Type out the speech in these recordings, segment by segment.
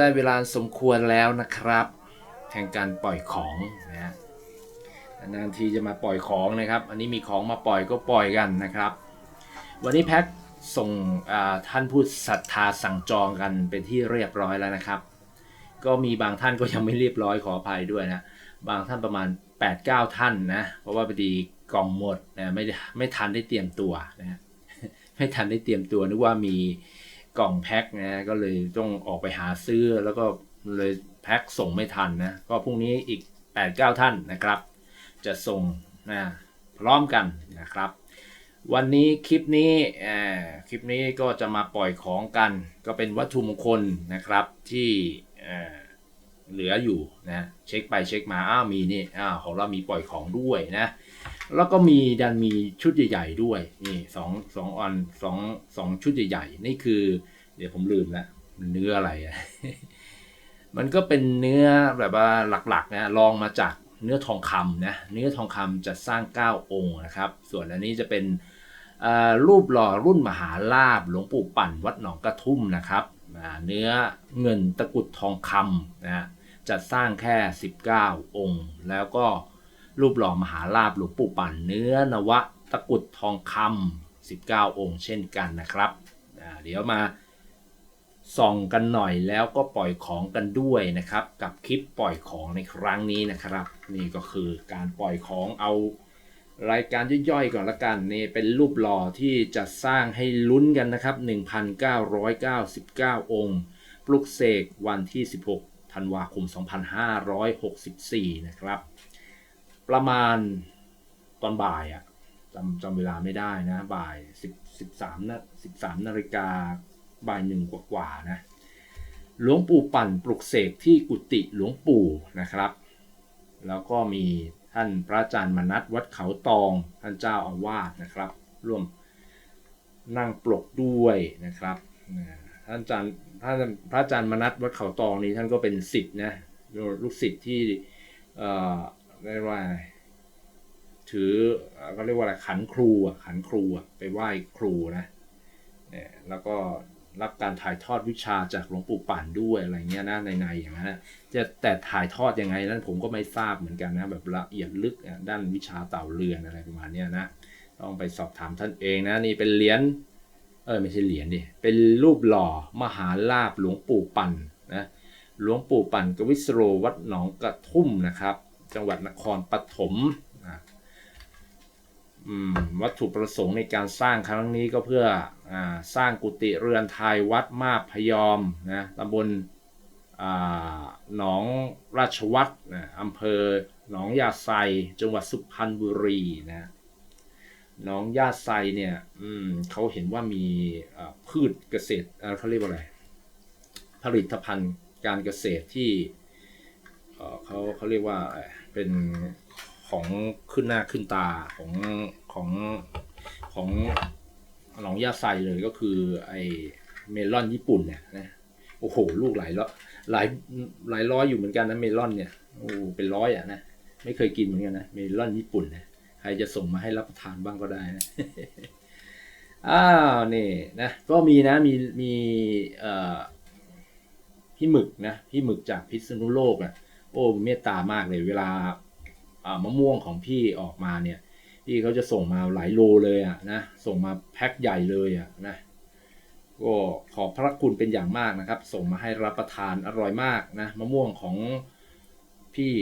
ได้เวลาสมควรแล้วนะครับ แห่งการปล่อยของนะฮะนานทีจะมาปล่อยของนะครับ อันนี้มีของมาปล่อยก็ปล่อยกันนะครับ วันนี้แพ็คส่งท่านผู้ศรัทธาสั่งจองกันเป็นที่เรียบร้อยแล้วนะครับ ก็มีบางท่านก็ยังไม่เรียบร้อยขออภัยด้วยนะบางท่านประมาณ 8-9 ท่านนะเพราะว่าพอดีกล่องหมดนะไม่ได้ไม่ทันได้เตรียมตัวนะฮะไม่ทันได้เตรียมตัวนึกว่ามี กล่องแพ็คนะก็เลยต้องออกไปหาซื้อแล้วก็เลยแพ็คส่งไม่ทันนะก็พรุ่งนี้อีก 8-9 ท่านนะครับ จะส่งนะพร้อมกันนะครับ วันนี้คลิปนี้เอ่อคลิปนี้ก็จะมาปล่อยของกัน ก็เป็นวัตถุมงคลนะครับที่เอ่อเหลืออยู่นะเช็คไปเช็คมาอ้าวมีนี่อ้าวของเรามีปล่อยของด้วยนะ แล้วก็มีดันมีชุดใหญ่ ๆ ด้วยนี่สองสองอันสองสองชุดใหญ่ๆ นี่คือ เดี๋ยวผมลืมล้วมันเนื้ออะไร มันก็เป็นเนื้อแบบว่าหลักๆนะลองมาจากเนื้อทองคำนะเนื้อทองคำจะสร้าง 9 องค์นะครับ ส่วนอันนี้จะเป็นรูปหล่อรุ่นมหาลาบหลวงปู่ปั่นวัดหนองกระทุ่มนะครับเนื้อเงินตะกุดทองคำนะจะสร้างแค่ 19 องค์ แล้วก็ รูปหล่อมหาลาบหลวงปู่ปั่นเนื้อนวะตะกุดทองคำ19 องค์เช่นกันนะครับเดี๋ยวมาส่องกันหน่อยแล้วก็ปล่อยของกันด้วยนะครับ กับคลิปปล่อยของในครั้งนี้นะครับ นี่ก็คือการปล่อยของเอารายการย่อยๆก่อนละกันนี่เป็นรูปหล่อที่จะสร้างให้ลุ้นกันนะครับ 1,999 องค์ ปลุกเสกวันที่ 16 ธันวาคม 2564 นะครับ ประมาณตอนบ่ายอะจำจำเวลาไม่ได้นะ บ่าย10 13นา13นาฬิกาบ่ายหนึ่งกว่าๆนะหลวงปู่ปั่นปลุกเสกที่กุฏิหลวงปู่นะครับ แล้วก็มีท่านพระอาจารย์มนัสวัดเขาตองท่านเจ้าอาวาสนะครับ ร่วมนั่งปลกด้วยนะครับท่านอาจารย์ท่านพระอาจารย์มนัสวัดเขาตองนี้ท่านก็เป็นศิษย์นะลูกศิษย์ที่ เอ่อเรียกว่าอะไรถือเอ่อก็เรียกว่าอะไรขันครูอะขันครูอะไปไหว้ครูนะเนี่ยแล้วก็รับการถ่ายทอดวิชาจากหลวงปู่ปั่นด้วยอะไรเงี้ยนะในในอย่างนั้นจะแต่ถ่ายทอดยังไงนั้นผมก็ไม่ทราบเหมือนกันนะแบบละเอียดลึกด้านวิชาเต่าเรือนอะไรประมาณเนี้ยนะต้องไปสอบถามท่านเองนะนี่เป็นเหรียญเออไม่ใช่เหรียญดิเป็นรูปหล่อมหาลาบหลวงปู่ปั่นนะหลวงปู่ปั่นกวิสโรวัดหนองกระทุ่มนะครับ จังหวัดนครปฐมนะวัตถุประสงค์ในการสร้างครั้งนี้ก็เพื่ออสร้างกุฏิเรือนไทยวัดมาพยอมนะตำบลหนองราชวัตรนะอำเภอหนองยาไซจังหวัดสุพรรณบุรีนะหนองยาไซเนี่ยเขาเห็นว่ามีพืชเกษตรเขาเรียกว่าอะไร ผลิตภัณฑ์การเกษตรที่ เขาเขาเรียกว่าเป็นของขึ้นหน้าขึ้นตาของของของหนองยาไซเลยก็คือ ไอเมลอนญี่ปุ่นเนี่ยนะโอ้โห ลูกหลายร้อยหลายหลายร้อยอยู่เหมือนกันนะเมลอนเนี่ยโอ้เป็นร้อยอะนะไม่เคยกินเหมือนกันนะเมลอนญี่ปุ่นนะใครจะส่งมาให้รับประทานบ้างก็ได้นะอ้าวนี่นะก็มีนะมีมีเอ่อพี่หมึกนะพี่หมึกจากพิษณุโลกอะ โอ้เมตตามากเลยเวลามะม่วงของพี่ออกมาเนี่ย พี่เขาจะส่งมาหลายโลเลยอะนะส่งมาแพ็คใหญ่เลยอะนะก็ขอบพระคุณเป็นอย่างมากนะครับ ส่งมาให้รับประทานอร่อยมากนะมะม่วงของพี่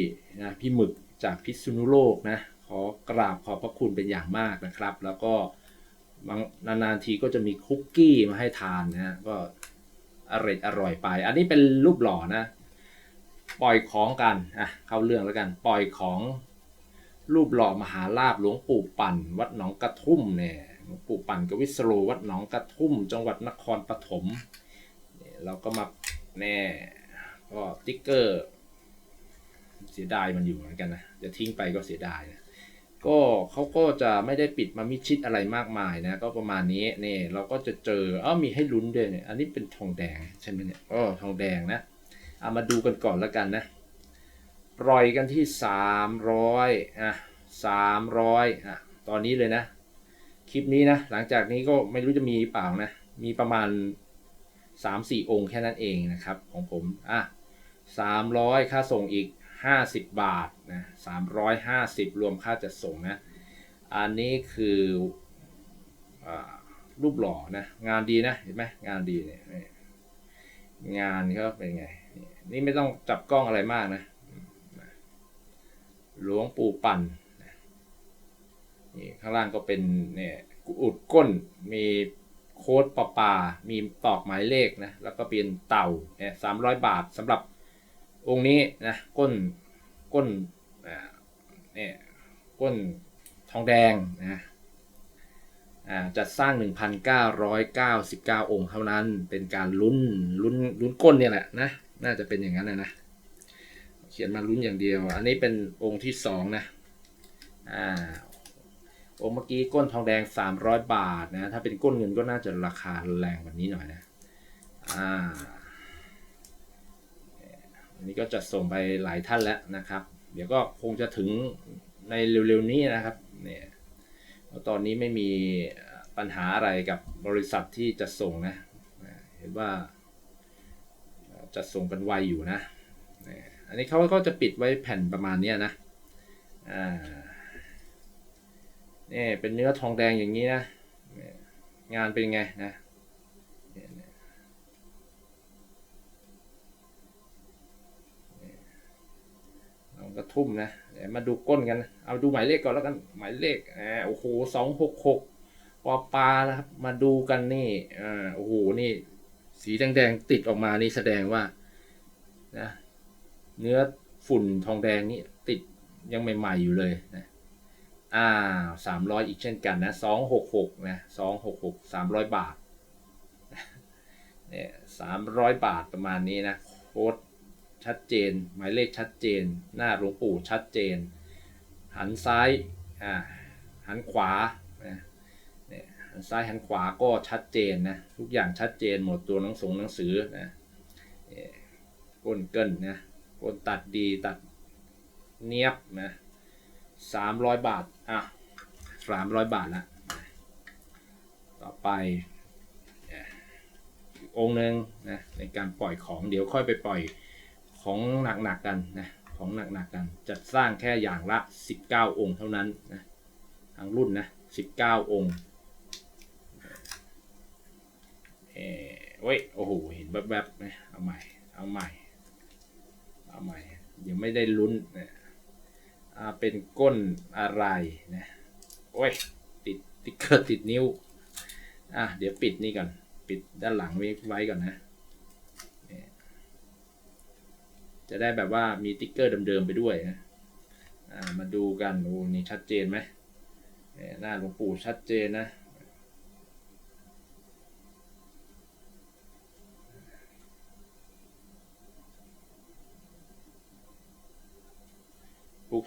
นะพี่หมึกจากพิษณุโลกนะขอกราบขอบพระคุณเป็นอย่างมากนะครับ แล้วก็บางนานๆทีก็จะมีคุกกี้มาให้ทานนะก็อร่อยอร่อยไป อันนี้เป็นรูปหล่อนะ ปล่อยของกันอะเข้าเรื่องแล้วกัน ปล่อยของรูปหล่อมหาลาบหลวงปู่ปั่น วัดหนองกระทุ่มเนี่ยหลวงปู่ปั่นกวิสโรวัดหนองกระทุ่ม จังหวัดนครปฐมเนี่ยเราก็มาแน่ก็ติ๊กเกอร์เสียดายมันอยู่เหมือนกันนะจะทิ้งไปก็เสียดายนะก็เขาก็จะไม่ได้ปิดมามิชิดอะไรมากมายนะ ก็ประมาณนี้นี่เราก็จะเจอเอ้ามีให้ลุ้นด้วยเนี่ยอันนี้เป็นทองแดงใช่ไหมเนี่ยอ๋อทองแดงนะ เอามาดูกันก่อนแล้วกันนะปล่อยกันที่สามร้อยอะสามร้อยอะตอนนี้เลยนะ คลิปนี้นะ หลังจากนี้ก็ไม่รู้จะมีเปล่านะ มีประมาณสามสี่องค์แค่นั้นเองนะครับ ของผมอะสามร้อยค่าส่งอีกห้าสิบบาทนะสามร้อยห้าสิบรวมค่าจัดส่งนะ อันนี้คืออรูปหล่อนะ งานดีนะ เห็นไหมงานดีเนี่ยงานก็เป็นไง นี่ไม่ต้องจับกล้องอะไรมากนะ หลวงปู่ปั่นนี่ข้างล่างก็เป็นเนี่ยอุดก้นมีโค้ดปลาปา มีตอกหมายเลขนะ แล้วก็เป็นเต่าเนี่ยสามร้อยบาทสำหรับองค์นี้นะก้นก้นเนี่ยก้นทองแดงนะอ่าจัดสร้าง 1,999 องค์เท่านั้น เป็นการลุ้นลุ้นลุ้นก้นเนี่ยแหละนะ น่าจะเป็นอย่างนั้นนะนะ เขียนมาลุ้นอย่างเดียว อันนี้เป็นองค์ที่สองนะ อ่า องค์เมื่อกี้ก้นทองแดง 300 บาทนะ ถ้าเป็นก้นเงินก็น่าจะราคาแรงกว่านี้หน่อยนะ อ่า อันนี้ก็จะส่งไปหลายท่านแล้วนะครับ เดี๋ยวก็คงจะถึงในเร็วๆนี้นะครับ เนี่ยเพราะตอนนี้ไม่มีปัญหาอะไรกับบริษัทที่จะส่งนะ เห็นว่า จะส่งกันไวอยู่นะ อันนี้เขาก็จะปิดไว้แผ่นประมาณนี้นะ อ่านี่เป็นเนื้อทองแดงอย่างนี้นะ งานเป็นไงนะลองกระทุ่มนะเดี๋ยวมาดูก้นกัน เอาดูหมายเลขก่อนแล้วกัน หมายเลขอโอ้โหสองหกหกปอปลานะครับ มาดูกันนี่อ่าโอ้โห นี่ สีแดงๆติดออกมานี่แสดงว่านะเนื้อฝุ่นทองแดงนี่ติดยังใหม่ๆอยู่เลยนะอ่าสามร้อยอีกเช่นกันนะสองหกหกนะสองหกหกสามร้อยบาทเนี่ยสามร้อยบาทประมาณนี้นะโค้ดชัดเจน หมายเลขชัดเจน หน้าหลวงปู่ชัดเจน หันซ้ายอ่าหันขวา หันซ้ายหันขวาก็ชัดเจนนะทุกอย่างชัดเจนหมดตัวหนังสงหนังสือนะก้นเกินนะก้นตัดดีตัดเนียบนะสามร้อยบาทอะสามร้อยบาทละต่อไปองค์หนึ่งนะในการปล่อยของเดี๋ยวค่อยไปปล่อยของหนักๆกกันนะของหนักๆกกันจัดสร้างแค่อย่างละ 19 องค์เท่านั้นนะทางรุ่นนะ19 องค์ เออเว้ย โอ้โห เห็นแวบๆนะเอาใหม่ เอาใหม่ เอาใหม่ ยังไม่ได้ลุ้นนะอ่า เป็นก้นอะไรนะ โอ้ย ติดติ๊กเกอร์ติดนิ้ว อะ เดี๋ยวปิดนี่ก่อน ปิดด้านหลังไว้ไว้ก่อนนะ จะได้แบบว่ามีติ๊กเกอร์เดิมๆไปด้วยนะ อ่า มาดูกันโอ้นี่ชัดเจนไหมหน้าหลวงปู่ชัดเจนนะ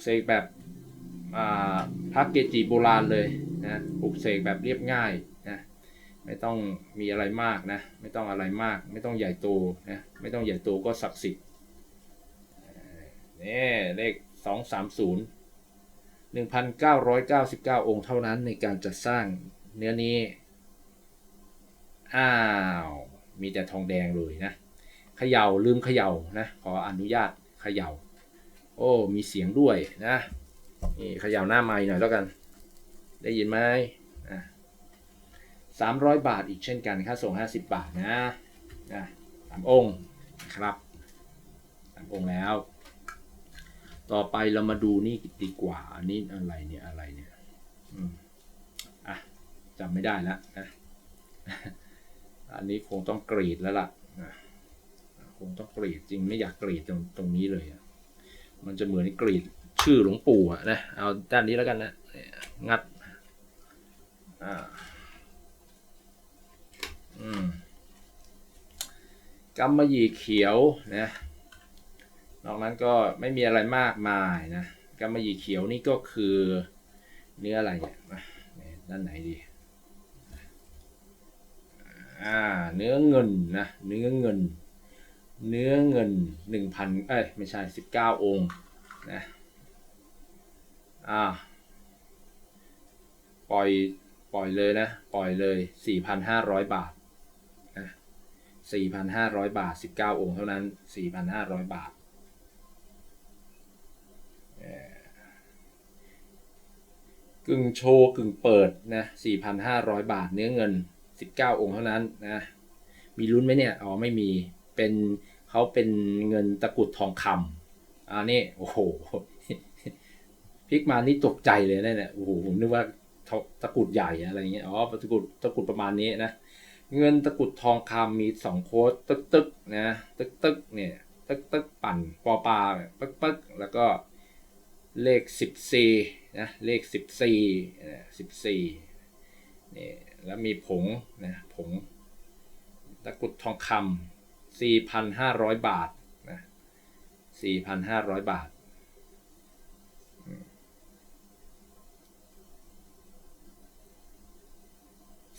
เสกแบบพระเกจิโบราณเลยนะปลูกเสกแบบเรียบง่ายนะไม่ต้องมีอะไรมากนะไม่ต้องอะไรมาก ไม่ต้องใหญ่โตนะไม่ต้องใหญ่โตก็ศักดิ์สิทธิ์นี่เลขสองสามศูนย์หนึ่งพันเก้าร้อยเก้าสิบเก้าองค์เท่านั้นในการจัดสร้างเนื้อนี้ อ้าว มีแต่ทองแดงเลยนะเขย่าลืมเขย่านะขออนุญาตเขย่า โอ้ มีเสียงด้วยนะ นี่ขย่าหน้าไม้หน่อยแล้วกัน ได้ยินไหมสามร้อยบาทอีกเช่นกัน ค่าส่งห้าสิบบาทนะนะสามองค์ครับสามองค์แล้ว ต่อไปเรามาดูนี่ดีกว่า อันนี้อะไรเนี่ยอะไรเนี่ยอะจำไม่ได้แล้วนะ อันนี้คงต้องกรีดแล้วล่ะนะคงต้องกรีดจริงไม่อยากกรีดตรงตรงนี้เลยอะ มันจะเหมือนกรีดชื่อหลวงปู่อะนะ เอาด้านนี้แล้วกันนะ งัด อ่า อืมกำมะหยี่เขียวนะ นอกนั้นก็ไม่มีอะไรมากมายนะกำมะหยี่เขียวนี่ก็คือเนื้ออะไรเนี่ยด้านไหนดี อ่า เนื้อเงินนะ เนื้อเงิน เนื้อเงินหนึ่งพันเอ้ยไม่ใช่สิบเก้าองค์นะอ่าปล่อยปล่อยเลยนะ ปล่อยเลย 4,500 บาทนะ4,500 บาท 19 องค์เท่านั้น 4,500 บาทเอ่อกึ่งโชว์กึ่งเปิดนะ 4,500 บาทเนื้อเงิน 19 องค์เท่านั้นนะ มีลุ้นไหมเนี่ย อ๋อ ไม่มี เป็น เขาเป็นเงินตะกุดทองคำอ่านี่โอ้โหพลิกมานี่ตกใจเลยนะเนี่ยโอ้โหผมนึกว่าตะกุดใหญ่อะไรเงี้ยอ๋อตะกุดตะกุดประมาณนี้นะเงินตะกุดทองคำมีสองโค้ดตึกตึกนะตึกตึกเนี่ยตึกตึกปั่นปอปลาปึ๊กปึ๊กแล้วก็เลขสิบสี่นะเลขสิบสี่สิบสี่นี่แล้วมีผงนะผงตะกุดทองคำสี่พันห้า ร้อยบาทนะสี่พันห้าร้อยบาท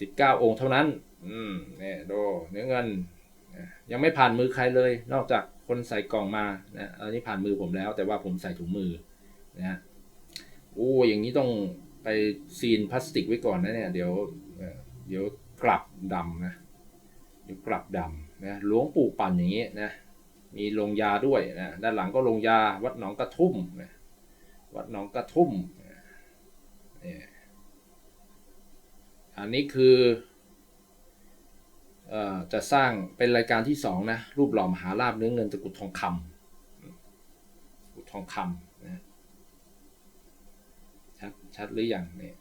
สิบเก้าองค์เท่านั้น อืมเนี่ยดูเนื้อเงิน ยังไม่ผ่านมือใครเลย นอกจากคนใส่กล่องมานะอันนี้ผ่านมือผมแล้ว แต่ว่าผมใส่ถุงมือนะโอ้อย่างนี้ต้องไปซีนพลาสติกไว้ก่อนนะเนี่ย เดี๋ยวเอ่อเดี๋ยวกลับดำนะ เดี๋ยวกลับดำ นะหลวงปู่ปั่นอย่างนี้นะมีลงยาด้วยนะด้านหลังก็ลงยาวัดหนองกระทุ่มนะวัดหนองกระทุ่มนะนี่อันนี้คือเอ่อจะสร้างเป็นรายการที่สองนะรูปหล่อมหาลาบเนื้อเงินตะกุดทองคำตะกุดทองคำนะชัดชัดหรือยังเนี่ย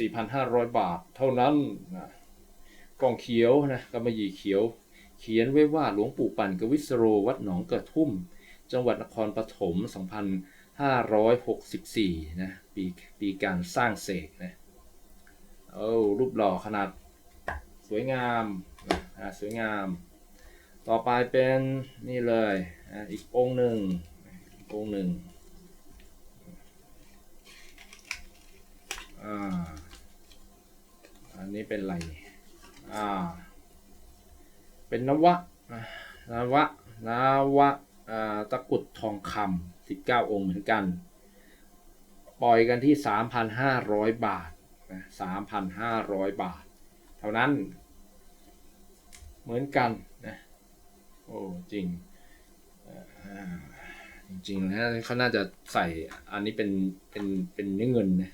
4,500บาทเท่านั้นนะ กล่องเขียวนะกำมะหยี่เขียว เขียนไว้ว่าหลวงปู่ปั่นกวิสโรวัดหนองกระทุ่ม จังหวัดนครปฐม 2,564 นะปีปีการสร้างเสกนะโอ้รูปหล่อขนาดสวยงามนะสวยงาม ต่อไปเป็นนี่เลยอะอีกองค์หนึ่งองค์หนึ่งอ่าอันนี้เป็นไร อ่า เป็นนวะอ่านวะนวะอ่าตะกรุดทองคำสิบเก้าองค์เหมือนกัน ปล่อยกันที่สามพันห้าร้อยบาทนะสามพันห้าร้อยบาท เท่านั้น เหมือนกันนะโอ้จริงอ่าจริงๆแล้วเขาน่าจะใส่อันนี้เป็นเป็นเป็นเนื้อเงินนะ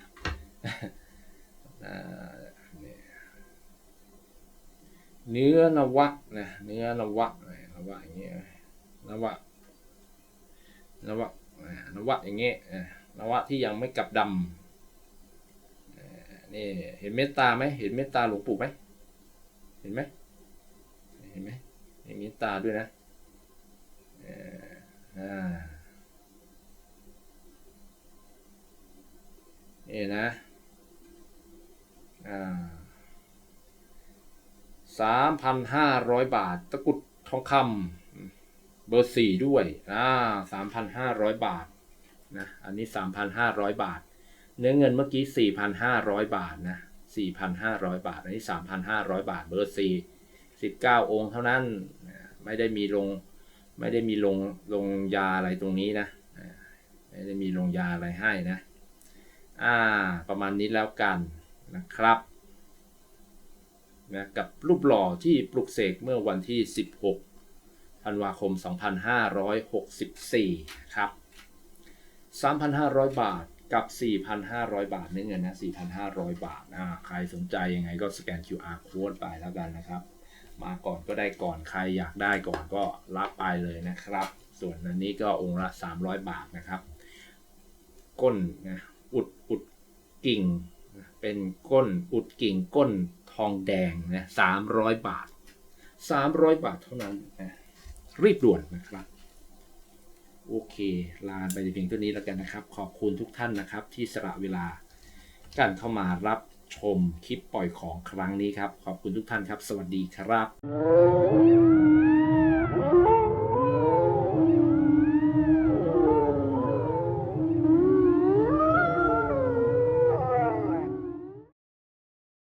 อ่าเนี่ย เนื้อนวะนะเนื้อนวะนวะอย่างเงี้ยนวะนวะอ่านวะอย่างเงี้ยนวะที่ยังไม่กลับดำนี่เห็นเมตตาไหมเห็นเมตตาหลวงปู่ไหมเห็นไหมเห็นไหมเห็นเมตตาด้วยนะอ่าอ่านี่นะสา มพันห้าร้อยบาท ตะกรุดทองคำเบอร์สี่ด้วยอ่าสามพันห้าร้อยบาทนะอันนี้สามพันห้าร้อยบาท เนื้อเงินเมื่อกี้สี่พันห้าร้อยบาทนะสี่พันห้าร้อยบาท อันนี้สามพันห้าร้อยบาท เบอร์สี่สิบเก้าองค์เท่านั้น ไม่ได้มีลง ไม่ได้มีลง ลงยาอะไรตรงนี้นะ ไม่ได้มีลงยาอะไรให้นะ อ่า ประมาณนี้แล้วกันนะครับ นะกับรูปหล่อที่ปลุกเสกเมื่อวันที่ 16 ธันวาคม 2564 ครับ 3,500 บาทกับ 4,500 บาทนี่เงินนะ 4,500 บาทอ่าใครสนใจยังไงก็สแกน QR code ไปแล้วกันนะครับ มาก่อนก็ได้ก่อนใครอยากได้ก่อนก็รับไปเลยนะครับ ส่วนอันนี้ก็องค์ละ 300 บาทนะครับ ก้นนะอุดอุดกิ่ง เป็นก้นอุดกิ่งก้น องแดงนะสามร้อยบาทสามร้อยบาทเท่านั้นนะรีบด่วนนะครับ โอเค ลาไปเพียงเท่านี้แล้วกันนะครับ ขอบคุณทุกท่านนะครับ ที่สละเวลาการเข้ามารับชมคลิปปล่อยของครั้งนี้ครับ ขอบคุณทุกท่านครับ สวัสดีครับ